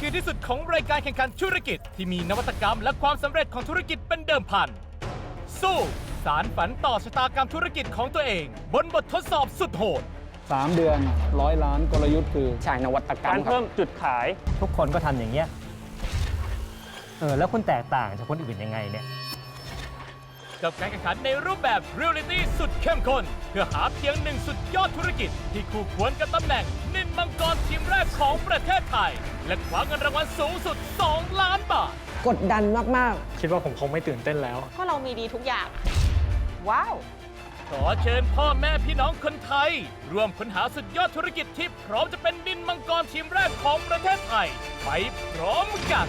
คือที่สุดของรายการแข่งขันธุรกิจ ที่มีนวัตกรรมและความสำเร็จของธุรกิจเป็นเดิมพัน สู้ สารฝันต่อชะตากรรมธุรกิจของตัวเอง บนบททดสอบสุดโหด 3 เดือนร้อยล้านกลยุทธ์คือใช่นวัตกรรกามรครับ เพิ่มจุดขาย ทุกคนก็ทำอย่างเงี้ย เออ แล้วคุณแตกต่างจากคนอื่นยังไงเนี่ย กับการแข่งขันในรูปแบบเรียลลิตี้สุดเข้มข้น เพื่อหาเพียงหนึ่งสุดยอดธุรกิจ ที่คู่ควรกับตำแหน่งนินมังกรทีมแรกของประเทศไทย และคว้าเงินรางวัลสูงสุด 2 ล้านบาท กดดันมาก คิดว่าผมคงไม่ตื่นเต้นแล้ว เพราะเรามีดีทุกอย่าง ว้าว ขอเชิญพ่อแม่พี่น้องคนไทย ร่วมค้นหาสุดยอดธุรกิจที่พร้อมจะเป็นดินมังกรทีมแรกของประเทศไทย ไปพร้อมกัน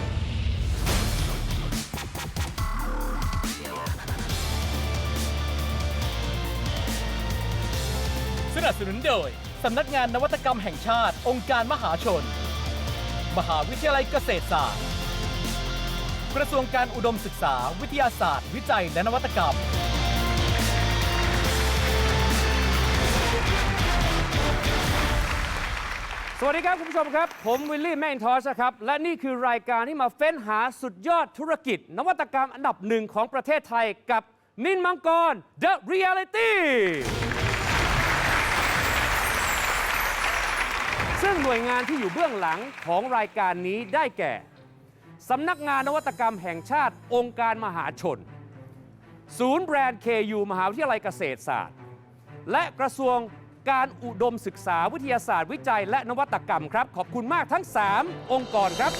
นับสนุนโดย สำนักงานนวัตกรรมแห่งชาติ องค์การมหาชน มหาวิทยาลัยเกษตรศาสตร์ กระทรวงการอุดมศึกษา วิทยาศาสตร์ วิจัยและนวัตกรรม สวัสดีครับ คุณผู้ชมครับ ผมวิลลี่แมนทอสครับ และนี่คือรายการที่มาเฟ้นหาสุดยอดธุรกิจ นวัตกรรมอันดับหนึ่งของประเทศไทยกับนินมังกร The Reality ซึ่งหน่วยงานที่อยู่เบื้องหลังของรายการนี้ได้แก่ สำนักงานนวัตกรรมแห่งชาติองค์การมหาชน ศูนย์แบรนด์ KU มหาวิทยาลัยเกษตรศาสตร์ และกระทรวงการอุดมศึกษาวิทยาศาสตร์วิจัยและนวัตกรรมครับ ขอบคุณมากทั้ง 3 องค์กรครับ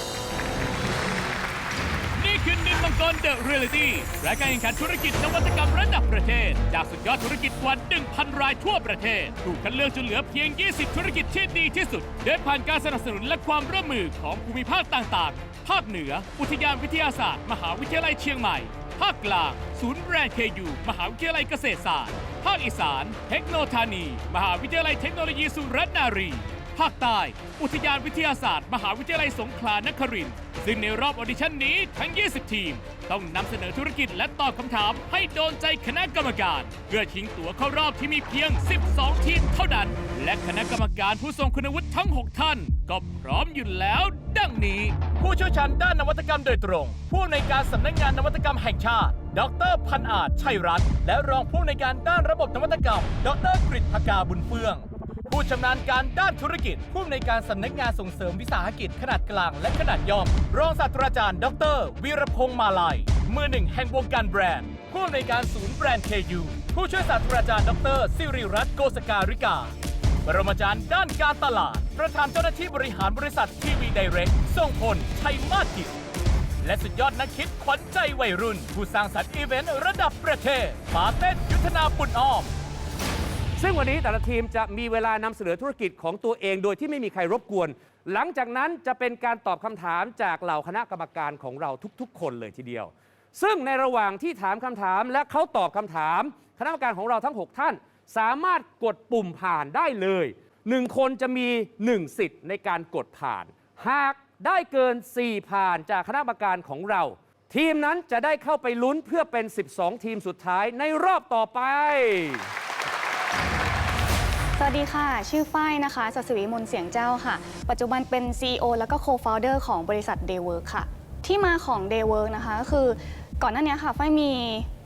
กรเดอะเรียลิตี้รายการแข่งขันธุรกิจนวัตกรรมระดับประเทศ จากสุดยอดธุรกิจกว่า 1,000 รายทั่วประเทศ ถูกคัดเลือกจนเหลือเพียง 20 ธุรกิจที่ดีที่สุดโดยผ่านการสนับสนุนและความร่วมมือของภูมิภาคต่างๆ ภาคเหนือ อุทยานวิทยาศาสตร์ มหาวิทยาลัยเชียงใหม่ ภาคกลาง ศูนย์แบรนด์เคยูมหาวิทยาลัยเกษตรศาสตร์ ภาคอีสาน เทคโนธานี มหาวิทยาลัยเทคโนโลยีสุรนารี ภาคใต้ อุทยานวิทยาศาสตร์ มหาวิทยาลัยสงขลานครินทร์ ซึ่งในรอบออดิชั่นนี้ทั้ง 20 ทีม ต้องนำเสนอธุรกิจและตอบคำถามให้โดนใจคณะกรรมการ เพื่อชิงตั๋วเข้ารอบที่มีเพียง 12 ทีมเท่านั้น และคณะกรรมการผู้ทรงคุณวุฒิทั้ง 6 ท่าน ก็พร้อมอยู่แล้ว ดังนี้ ผู้เชี่ยวชาญด้านนวัตกรรมโดยตรง ผู้ในการสำนักงานนวัตกรรมแห่งชาติ ดรพันอาจชัยรัตน์และรองผู้ในการด้านระบบนวัตกรรม ดรกฤษภกาบุญเฟื่อง ผู้ชำนาญการด้านธุรกิจผู้อำนวยการสำนักงานส่งเสริมวิสาหกิจขนาดกลางและขนาดย่อม รองศาสตราจารย์ ดร วีรพงษ์มาลัยมือหนึ่งแห่งวงการแบรนด์ ผู้อำนวยการศูนย์แบรนด์ KU ผู้ช่วยศาสตราจารย์ ดรสิริรัตน์โกสการิกา บรมาจารย์ด้านการตลาด ประธานเจ้าหน้าที่บริหารบริษัททีวีไดเรกทรงพลชัยมาศกิจและสุดยอดนักคิดขวัญใจวัยรุ่น ผู้สร้างสรรค์อีเวนต์ระดับประเทศปาเต้นยุทธนาปุณอ้อม ซึ่งวันนี้แต่ละทีมจะมีเวลานำเสนอธุรกิจของตัวเองโดยที่ไม่มีใครรบกวน หลังจากนั้นจะเป็นการตอบคำถามจากเหล่าคณะกรรมการของเราทุกๆ คนเลยทีเดียว ซึ่งในระหว่างที่ถามคำถามและเขาตอบคำถาม คณะกรรมการของเราทั้ง 6 ท่าน สามารถกดปุ่มผ่านได้เลยหนึ่งคนจะมี 1 สิทธิ์ในการกดผ่าน หากได้เกิน 4 ผ่านจากคณะกรรมการของเรา ทีมนั้นจะได้เข้าไปลุ้นเพื่อเป็น 12 ทีมสุดท้ายในรอบต่อไป สวัสดีค่ะ ชื่อฝ้ายนะคะสัสวีมนเสียงเจ้าค่ะ ปัจจุบันเป็น CEO แล้วก็ Co-founder ของบริษัท Daywork ค่ะ ที่มาของ Daywork นะคะก็คือ ก่อนหน้านี้ค่ะฝ้ายมี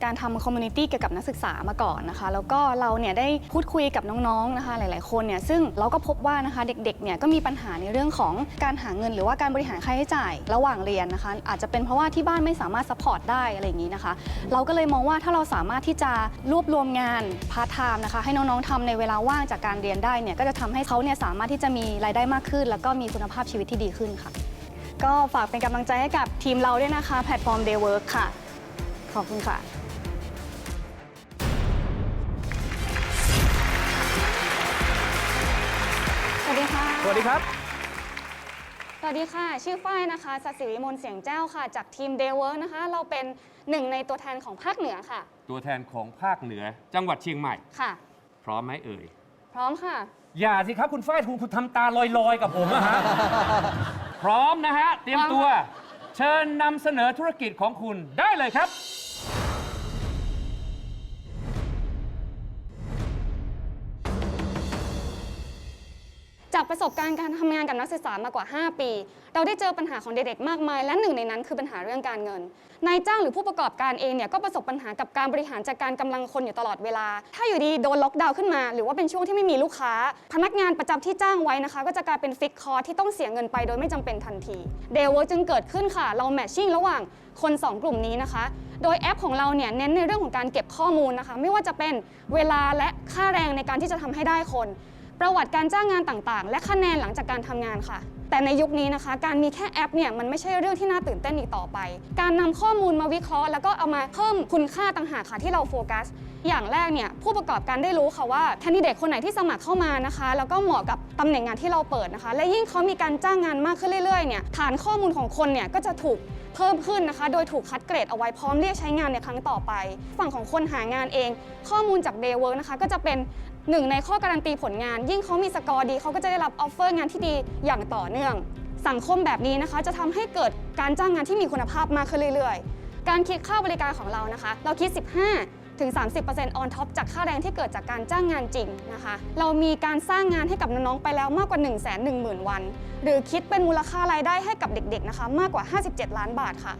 การทำคอมมูนิตี้เกี่ยวกับนักศึกษามาก่อนนะคะ แล้วก็เราเนี่ยได้พูดคุยกับน้องๆนะคะ หลายๆคนเนี่ยซึ่งเราก็พบว่านะคะเด็กๆเนี่ยก็มีปัญหาในเรื่องของการหาเงิน หรือว่าการบริหารค่าใช้จ่ายระหว่างเรียนนะคะ อาจจะเป็นเพราะว่าที่บ้านไม่สามารถซัพพอร์ตได้อะไรอย่างนี้นะคะ เราก็เลยมองว่าถ้าเราสามารถที่จะรวบรวมงานพาร์ทไทม์นะคะ ให้น้องๆทำในเวลาว่างจากการเรียนได้เนี่ยก็จะทำให้เขาเนี่ยสามารถที่จะมีรายได้มากขึ้น แล้วก็มีคุณภาพชีวิตที่ดีขึ้นค่ะก็ฝากเป็นกำลังใจให้กับทีมเราด้วยนะคะ แพลตฟอร์ม Daywork ค่ะ ขอบคุณค่ะ สวัสดีค่ะ สวัสดีครับ สวัสดีค่ะ ชื่อฝ้ายนะคะสัตย์ศิวิมลเสียงเจ้าค่ะ จากทีม Daywork นะคะ เราเป็นหนึ่งในตัวแทนของภาคเหนือค่ะ ตัวแทนของภาคเหนือจังหวัดเชียงใหม่ ค่ะ พร้อมไหมเอ่ย พร้อมค่ะ อย่าสิครับคุณฝ้ายคุณคุณทำตาลอยๆ กับผมอะฮะ พร้อมนะฮะ เตรียมตัว เชิญนำเสนอธุรกิจของคุณได้เลยครับ จากประสบการณ์การทำงานกับนักศึกษามากกว่า 5 ปี เราได้เจอปัญหาของเด็กๆ มากมาย และหนึ่งในนั้นคือปัญหาเรื่องการเงิน นายจ้างหรือผู้ประกอบการเองเนี่ยก็ประสบปัญหากับการบริหารจัดการกำลังคนอยู่ตลอดเวลา ถ้าอยู่ดีโดนล็อกดาวน์ขึ้นมา หรือว่าเป็นช่วงที่ไม่มีลูกค้า พนักงานประจำที่จ้างไว้นะคะ ก็จะกลายเป็นฟิกคอร์ที่ต้องเสียเงินไปโดยไม่จำเป็นทันทีเดลเวอร์จึงเกิดขึ้นค่ะ เราแมทชิ่งระหว่างคน 2 กลุ่มนี้นะคะ โดยแอปของเราเนี่ยเน้นในเรื่องของการเก็บข้อมูลนะคะ ไม่ว่าจะเป็นเวลาและค่าแรงในการที่จะทำให้ได้คน ประวัติการจ้างงานต่างๆ และคะแนนหลังจากการทำงานค่ะ แต่ในยุคนี้นะคะ การมีแค่แอปเนี่ยมันไม่ใช่เรื่องที่น่าตื่นเต้นอีกต่อไป การนำข้อมูลมาวิเคราะห์ แล้วก็เอามาเพิ่มคุณค่าต่างหากค่ะที่เราโฟกัส อย่างแรกเนี่ยผู้ประกอบการได้รู้ค่ะว่าแคนดิเดตคนไหนที่สมัครเข้ามานะคะ แล้วก็เหมาะกับตำแหน่งงานที่เราเปิดนะคะ และยิ่งเขามีการจ้างงานมากขึ้นเรื่อยๆเนี่ยฐานข้อมูลของคนเนี่ยก็จะถูก เพิ่มขึ้นนะคะ โดยถูกคัดเกรดเอาไว้พร้อมเรียกใช้งานในครั้งต่อไป ฝั่งของคนหางานเอง ข้อมูลจาก Day Work นะคะก็จะเป็นหนึ่งในข้อการันตีผลงาน ยิ่งเขามีสกอร์ดีเขาก็จะได้รับออฟเฟอร์งานที่ดีอย่างต่อเนื่อง สังคมแบบนี้นะคะจะทำให้เกิดการจ้างงานที่มีคุณภาพมากขึ้นเรื่อยๆ การคิดค่าบริการของเรานะคะ เราคิด 15 ถึง 30% on top จากค่าแรงที่เกิดจากการจ้างงานจริงนะคะ เรามีการสร้างงานให้กับน้องๆไปแล้วมากกว่า 1 1 0 0 0 0 วัน หรือคิดเป็นมูลค่ารายได้ให้กับเด็กๆนะคะ มากกว่า 57 ล้านบาทค่ะ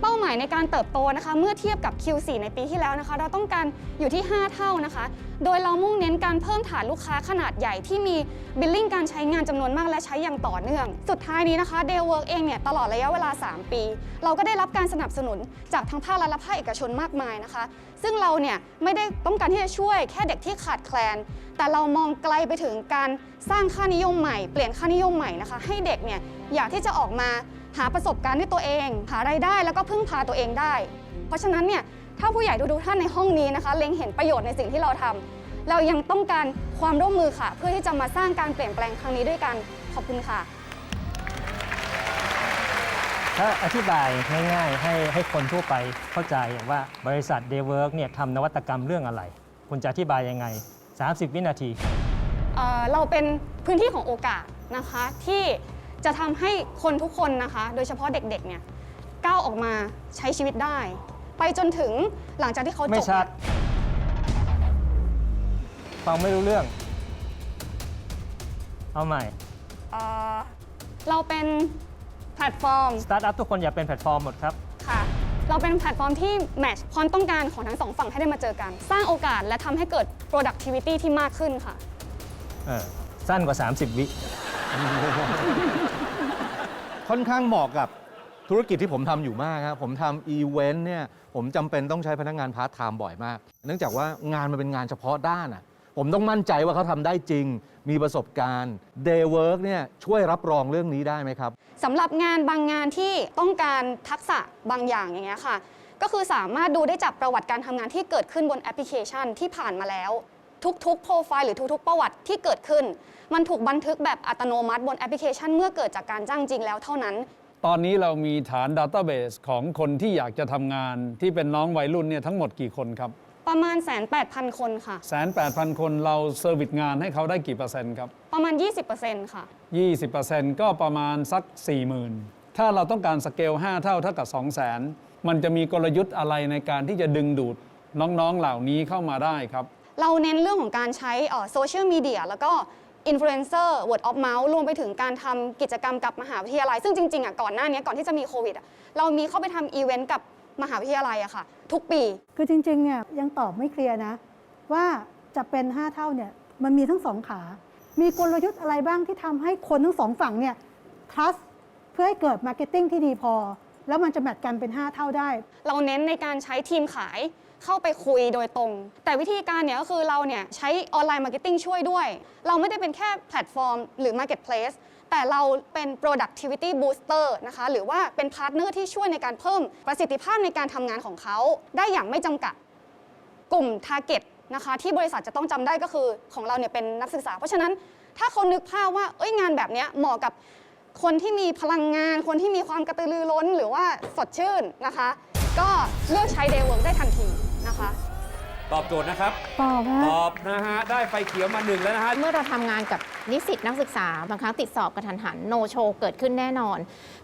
เป้าหมายในการเติบโตนะคะเมื่อเทียบกับ Q4 ในปีที่แล้วนะคะ เราต้องการอยู่ที่ 5 เท่านะคะ โดยเรามุ่งเน้นการเพิ่มฐานลูกค้าขนาดใหญ่ที่มีบิลลิ่งการใช้งานจำนวนมากและใช้อย่างต่อเนื่อง สุดท้ายนี้นะคะ Day Work เองเนี่ยตลอดระยะเวลา 3 ปี เราก็ได้รับการสนับสนุนจากทั้งภาครัฐและภาคเอกชนมากมายนะคะ ซึ่งเราเนี่ยไม่ได้ต้องการที่จะช่วยแค่เด็กที่ขาดแคลน แต่เรามองไกลไปถึงการสร้างค่านิยมใหม่ เปลี่ยนค่านิยมใหม่นะคะ ให้เด็กเนี่ยอยากที่จะออกมา หาประสบการณ์ด้วยตัวเอง หารายได้แล้วก็พึ่งพาตัวเองได้ เพราะฉะนั้นเนี่ยถ้าผู้ใหญ่ทุกๆท่านในห้องนี้นะคะเล็งเห็นประโยชน์ในสิ่งที่เราทำเรายังต้องการความร่วมมือค่ะ เพื่อที่จะมาสร้างการเปลี่ยนแปลงครั้งนี้ด้วยกันขอบคุณค่ะ ถ้าอธิบายง่ายๆให้ให้คนทั่วไปเข้าใจว่าบริษัท Daywork เนี่ยทำนวัตกรรมเรื่องอะไร คุณจะอธิบายยังไง 30 วินาที เอ่อเราเป็นพื้นที่ของโอกาสนะคะที่ จะทำให้คนทุกคนนะคะ โดยเฉพาะเด็กๆเนี่ยก้าวออกมาใช้ชีวิตได้ ไปจนถึงหลังจากที่เขาจบไม่ชัด ฟังไม่รู้เรื่อง เอาใหม่ เอ่อเราเป็นแพลตฟอร์ม สตาร์ทอัพทุกคนอยากเป็นแพลตฟอร์มหมดครับ ค่ะ เราเป็นแพลตฟอร์มที่แมทช์ความต้องการของทั้งสองฝั่งให้ได้มาเจอกัน สร้างโอกาสและทำให้เกิด productivity ที่มากขึ้นค่ะ เออ สั้นกว่า 30 วิ ค่อนข้างเหมาะกับธุรกิจที่ผมทำอยู่มากครับผมทำอีเวนต์เนี่ยผมจำเป็นต้องใช้พนักงานพาร์ทไทม์บ่อยมาก เนื่องจากว่างานมันเป็นงานเฉพาะด้านอะผมต้องมั่นใจว่าเขาทำได้จริง มีประสบการณ์ Day Work เนี่ยช่วยรับรองเรื่องนี้ได้ไหมครับ สำหรับงานบางงานที่ต้องการทักษะบางอย่างอย่างเงี้ยค่ะ ก็คือสามารถดูได้จากประวัติการทำงานที่เกิดขึ้นบนแอปพลิเคชันที่ผ่านมาแล้ว ทุกๆ โปรไฟล์หรือทุกๆ ประวัติที่เกิดขึ้น มันถูกบันทึกแบบอัตโนมัติบนแอปพลิเคชันเมื่อเกิดจากการจ้างจริงแล้วเท่านั้น ตอนนี้เรามีฐานดัต a b เบสของคนที่อยากจะทำงาน ที่เป็นน้องวัยรุ่นเนี่ยทั้งหมดกี่คนครับประมาณแสนแปดพันคนค่ะ แสนแปดพันคนเราเซอร์วิสงานให้เขาได้กี่เปอร์เซ็นต์ครับ ประมาณ 20%ค่ะ 20%ก็ประมาณสัก 40,000 ถ้าเราต้องการสเกล 5 เท่าเท่ากับ 200,000 มันจะมีกลยุทธ์อะไรในการที่จะดึงดูดน้องๆเหล่านี้เข้ามาได้ครับ เราเน้นเรื่องของการใช้โซเชียลมีเดียแล้วก็อินฟลูเอนเซอร์ word of mouth รวมไปถึงการทำกิจกรรมกับมหาวิทยาลัย ซึ่งจริงๆอะก่อนหน้านี้ก่อนที่จะมีโควิดอะเรามีเข้าไปทำอีเวนต์กับมหาวิทยาลัยอะค่ะ ทุกปี คือจริงๆเนี่ยยังตอบไม่เคลียร์นะ ว่าจะเป็น 5 เท่าเนี่ยมันมีทั้งสองขา มีกลยุทธ์อะไรบ้างที่ทำให้คนทั้งสองฝั่งเนี่ย trust เพื่อให้เกิด marketing ที่ดีพอ แล้วมันจะแมทกันเป็น 5 เท่าได้ เราเน้นในการใช้ทีมขาย เข้าไปคุยโดยตรง แต่วิธีการเนี่ยก็คือเราเนี่ยใช้ออนไลน์มาร์เก็ตติ้งช่วยด้วย เราไม่ได้เป็นแค่แพลตฟอร์มหรือ Marketplace แต่เราเป็น productivity booster นะคะ หรือว่าเป็นพาร์ทเนอร์ที่ช่วยในการเพิ่มประสิทธิภาพในการทำงานของเขา ได้อย่างไม่จำกัดกลุ่ม Target นะคะที่บริษัทจะต้องจำได้ก็คือของเราเนี่ยเป็นนักศึกษา เพราะฉะนั้นถ้าเขานึกภาพว่าเอ้ยงานแบบนี้เหมาะกับคนที่มีพลังงาน คนที่มีความกระตือรือร้น หรือว่าสดชื่นนะคะ ก็เลือกใช้ Day Work ได้ทันที นะคะ ตอบโจทย์นะครับ ตอบฮะตอบนะฮะ ได้ไฟเขียวมาหนึ่งแล้วนะฮะ เมื่อเราทำงานกับนิสิตนักศึกษา บางครั้งติดสอบกระทันหันโนโชเกิดขึ้นแน่นอน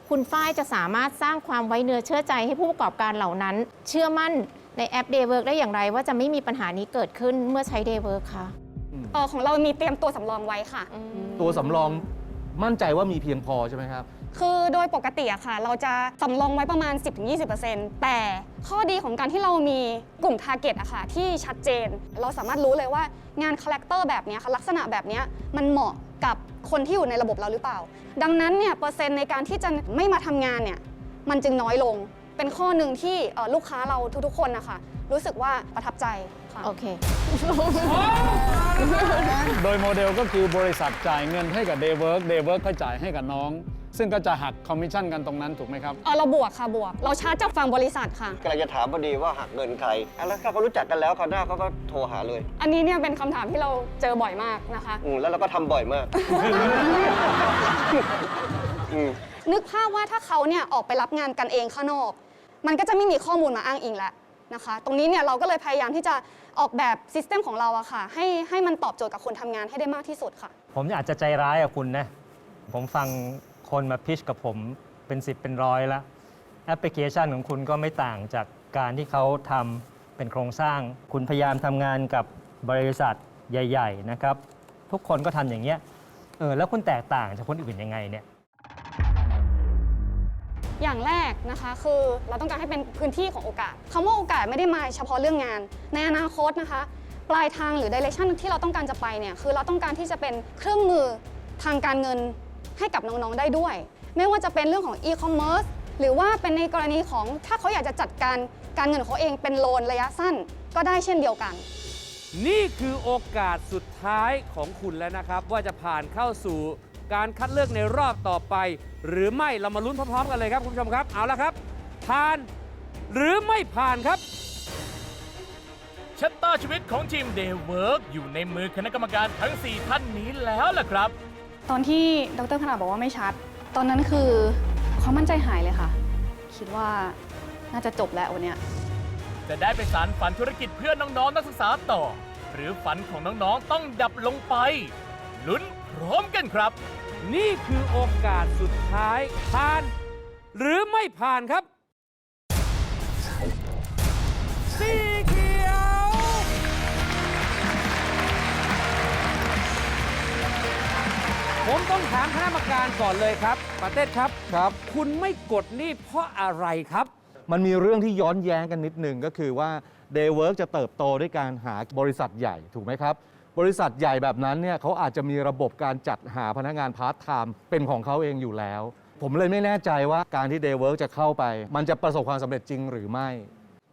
คุณฝ้ายจะสามารถสร้างความไว้เนื้อเชื่อใจให้ผู้ประกอบการเหล่านั้น เชื่อมั่นในแอป Daywork ได้อย่างไร ว่าจะไม่มีปัญหานี้เกิดขึ้นเมื่อใช้ Daywork คะเออของเรามีเตรียมตัวสำรองไว้ค่ะอืมตัวสำรองมั่นใจว่ามีเพียงพอใช่ไหมครับ คือโดยปกติอะค่ะ เราจะสำรองไว้ประมาณ 10-20%แต่ข้อดีของการที่เรามีกลุ่ม t a r g e t อะค่ะที่ชัดเจน เราสามารถรู้เลยว่างานคาแรคเตอร์แบบเนี้ยค่ะลักษณะแบบเนี้ยมันเหมาะกับคนที่อยู่ในระบบเราหรือเปล่า ดังนั้นเนี่ยเปอร์เซ็นต์ในการที่จะไม่มาทำงานเนี่ยมันจึงน้อยลงเป็นข้อหนึ่งที่เอ่อลูกค้าเราทุกๆคนนะคะรู้สึกว่าประทับใจค่ะโอเค โดยโมเดลก็คือบริษัทจ่ายเงินให้กับ Daywork Daywork ก็จ่ายให้กับน้อง ซึ่งก็จะหักคอมมิชชั่นกันตรงนั้นถูกไหมครับ เออเราบวกค่ะบวก เราชาร์จจากฝั่งบริษัทค่ะ กำลังจะถามพอดีว่าหักเงินใครอะแล้วถ้าเขารู้จักกันแล้วคราวหน้าเขาก็โทรหาเลยอันนี้เนี่ยเป็นคำถามที่เราเจอบ่อยมากนะคะ อืมแล้วเราก็ทำบ่อยมาก อืมนึกภาพว่าถ้าเขาเนี่ยออกไปรับงานกันเองข้างนอก มันก็จะไม่มีข้อมูลมาอ้างอิงแล้วนะคะ ตรงนี้เนี่ยเราก็เลยพยายามที่จะออกแบบซิสเต็มของเราอะค่ะ ให้ให้มันตอบโจทย์กับคนทำงานให้ได้มากที่สุดค่ะ ผมอาจจะใจร้ายกับคุณนะ ผมฟัง คนมาพิชกับผมเป็น 10 เป็นร้อยแล้วแอปพลิเคชันของคุณก็ไม่ต่างจากการที่เขาทำเป็นโครงสร้าง คุณพยายามทำงานกับบริษัทใหญ่ ๆ นะครับ ทุกคนก็ทำอย่างเงี้ยเออแล้วคุณแตกต่างจากคนอื่นยังไงเนี่ยอย่างแรกนะคะคือเราต้องการให้เป็นพื้นที่ของโอกาสคำว่าโอกาสไม่ได้มาเฉพาะเรื่องงาน ในอนาคตนะคะ ปลายทางหรือดิเรกชันที่เราต้องการจะไปเนี่ยคือเราต้องการที่จะเป็นเครื่องมือทางการเงิน ให้กับน้องๆได้ด้วย ไม่ว่าจะเป็นเรื่องของ e-commerce หรือว่าเป็นในกรณีของถ้าเขาอยากจะจัดการการเงินของเขาเองเป็นโลนระยะสั้นก็ได้เช่นเดียวกัน นี่คือโอกาสสุดท้ายของคุณแล้วนะครับ ว่าจะผ่านเข้าสู่การคัดเลือกในรอบต่อไป หรือไม่เรามาลุ้นพร้อมๆกันเลยครับคุณผู้ชมครับเอาละครับ ผ่านหรือไม่ผ่านครับ ชะตาชีวิตของทีม Day Work อยู่ในมือคณะกรรมการทั้ง 4 ท่านนี้แล้วล่ะครับ ตอนที่ดรขนาดบอกว่าไม่ชัด ตอนนั้นคือความมั่นใจหายเลยค่ะ คิดว่าน่าจะจบแล้ววันเนี้ยจะได้ไปสารฝันธุรกิจเพื่อน้องๆนักศึกษาต่อ หรือฝันของน้องๆต้องดับลงไปลุ้นพร้อมกันครับ นี่คือโอกาสสุดท้ายผ่าน หรือไม่ผ่านครับ ถามคณะกรรมการก่อนเลยครับปาเต้ครับ ครับ คุณไม่กดนี่เพราะอะไรครับ มันมีเรื่องที่ย้อนแย้งกันนิดนึงก็คือว่า Daywork จะเติบโตด้วยการหาบริษัทใหญ่ถูกไหมครับ บริษัทใหญ่แบบนั้นเนี่ยเขาอาจจะมีระบบการจัดหาพนักงานพาร์ทไทม์เป็นของเขาเองอยู่แล้ว ผมเลยไม่แน่ใจว่าการที่ Daywork จะเข้าไป มันจะประสบความสำเร็จจริงหรือไม่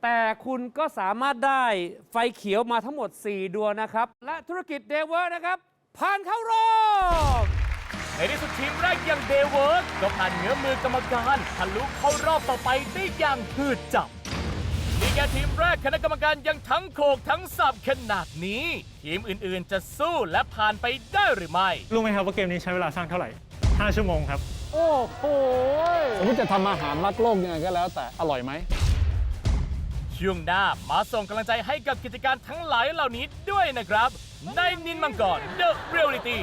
แต่คุณก็สามารถได้ไฟเขียวมาทั้งหมด 4 ดวงนะครับ และธุรกิจเดเวอร์นะครับ ผ่านเข้ารอบ ในที่สุดทีมแรกอย่าง Day Work ก็ผ่านเหนือมือกรรมการทะลุเข้ารอบต่อไปได้อย่างหืดจับนี่แค่ทีมแรกคณะกรรมการยังทั้งโขกทั้งสับขนาดนี้ ทีมอื่นๆจะสู้และผ่านไปได้หรือไม่ รู้ไหมครับว่าเกมนี้ใช้เวลาสร้างเท่าไหร่ 5 ชั่วโมงครับ โอ้โหสมมติจะทำอาหารรักโลกยังไงก็แล้วแต่อร่อยไหมช่วงหน้ามาส่งกำลังใจให้กับกิจการทั้งหลายเหล่านี้ด้วยนะครับ ในนินมังกร The Reality